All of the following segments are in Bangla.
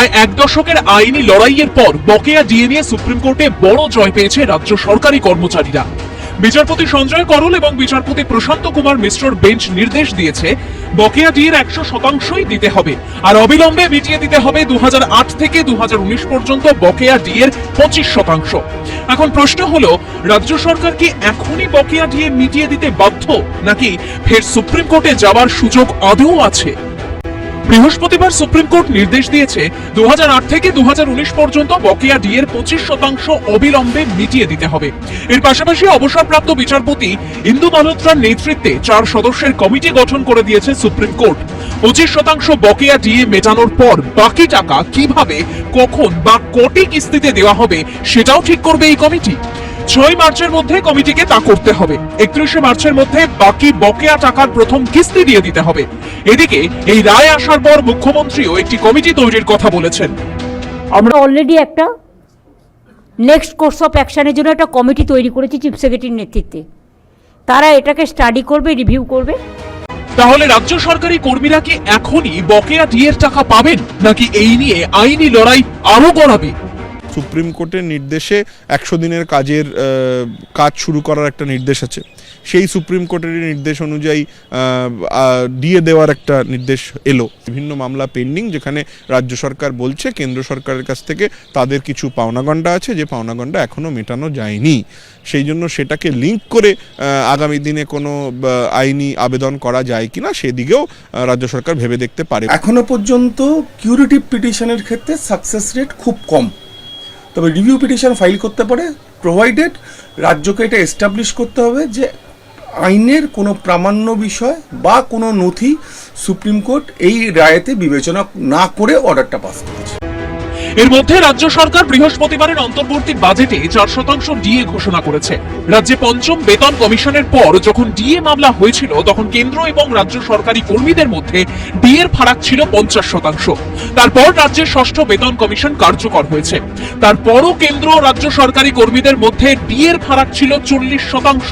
প্রায় এক দশকের আইনি লড়াইয়ের পর বকেয়া ডিএ নিয়ে সুপ্রিম কোর্টে বড় জয় পেয়েছে রাজ্য সরকারি কর্মচারীরা। বিচারপতি সঞ্জয় করল এবং বিচারপতি প্রশান্ত কুমার মিশ্রর বেঞ্চ নির্দেশ দিয়েছে, বকেয়া ডিএর একশো শতাংশই দিতে হবে। আর অবিলম্বে মিটিয়ে দিতে হবে দু হাজার আট থেকে দু হাজার উনিশ পর্যন্ত বকেয়া ডিএর পঁচিশ শতাংশ। এখন প্রশ্ন হলো, রাজ্য সরকার কি এখনই বকেয়া ডিএ মিটিয়ে দিতে বাধ্য, নাকি ফের সুপ্রিম কোর্টে যাওয়ার সুযোগ আদৌ আছে? বৃহস্পতিবার সুপ্রিম কোর্ট নির্দেশ দিয়েছে দু থেকে দু পর্যন্ত বকেয়া ডিএর পঁচিশ শতাংশ অবিলম্বে মিটিয়ে দিতে হবে। এর পাশাপাশি অবসরপ্রাপ্ত বিচারপতি ইন্দু মালহোত্রার নেতৃত্বে চার সদস্যের কমিটি গঠন করে দিয়েছে সুপ্রিম কোর্ট। পঁচিশ শতাংশ বকেয়া ডিএ মেটানোর পর বাকি টাকা কীভাবে, কখন বা কোটি কিস্তিতে দেওয়া হবে সেটাও ঠিক করবে এই কমিটি। ছয় মার্চের মধ্যে কমিটিকে তা করতে হবে। একত্রিশে মার্চের মধ্যে বাকি বকেয়া টাকার প্রথম কিস্তি দিয়ে দিতে হবে। এদিকে এই রায় আসার পর মুখ্যমন্ত্রীও একটি কমিটি তৈরির কথা বলেছেন। আমরা অলরেডি একটা নেক্সট কোর্স অফ অ্যাকশনের জন্য একটা কমিটি তৈরি করেছি চিফ সেক্রেটারির নেতৃত্বে। তারা এটাকে স্টাডি করবে রিভিউ করবে। তাহলে রাজ্য সরকারি কর্মীরা কি এখনই বকেয়া ডিএর টাকা পাবেন নাকি এই নিয়ে আইনি লড়াই আরও গড়াবে? সুপ্রিম কোর্টের নির্দেশে একশো দিনের কাজের কাজ শুরু করার একটা নির্দেশ আছে। সেই সুপ্রিম কোর্টের নির্দেশ অনুযায়ী দিয়ে দেওয়ার একটা নির্দেশ এলো। বিভিন্ন মামলা পেন্ডিং যেখানে রাজ্য সরকার বলছে, কেন্দ্র সরকারের কাছ থেকে তাদের কিছু পাওনাগণ্ডা আছে, যে পাওনাগণ্ডা এখনও মেটানো যায়নি। সেই জন্য সেটাকে লিঙ্ক করে আগামী দিনে কোনো আইনি আবেদন করা যায় কিনা সেদিকেও রাজ্য সরকার ভেবে দেখতে পারে। এখনও পর্যন্ত কিউরিটিভ পিটিশনের ক্ষেত্রে সাকসেস রেট খুব কম। তবে রিভিউ পিটিশন ফাইল করতে পারে প্রোভাইডেড রাজ্যকে এটা এস্টাবলিশ করতে হবে যে আইনের কোনো প্রামাণ্য বিষয় বা কোনো নথি সুপ্রিম কোর্ট এই রায়েতে বিবেচনা না করে অর্ডারটা পাস করেছে। এর মধ্যে রাজ্য সরকার বৃহস্পতিবারের অন্তর্বর্তী বাজেটে চার শতাংশ ডিএ ঘোষণা করেছে। রাজ্যে পঞ্চম বেতন কমিশনের পর যখন ডিএ মামলা হয়েছিল, তখন কেন্দ্র এবং রাজ্য সরকারি কর্মীদের মধ্যে ডিএর ফারাক ছিল পঞ্চাশ শতাংশ। তারপর রাজ্যের ষষ্ঠ বেতন কমিশন কার্যকর হয়েছে। তারপরও কেন্দ্র রাজ্য সরকারি কর্মীদের মধ্যে ডিএর ফারাক ছিল চল্লিশ শতাংশ।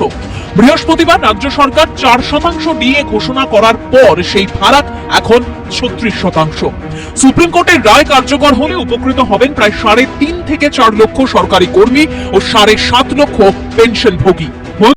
বৃহস্পতিবার রাজ্য সরকার চার শতাংশ ডিএ ঘোষণা করার পর সেই ফারাক এখন ছত্রিশ শতাংশ। সুপ্রিম কোর্টের রায় কার্যকর হলে উপকৃত হবেন প্রায় সাড়ে তিন থেকে চার লক্ষ সরকারি কর্মী ও সাড়ে সাত লক্ষ পেনশনভোগী।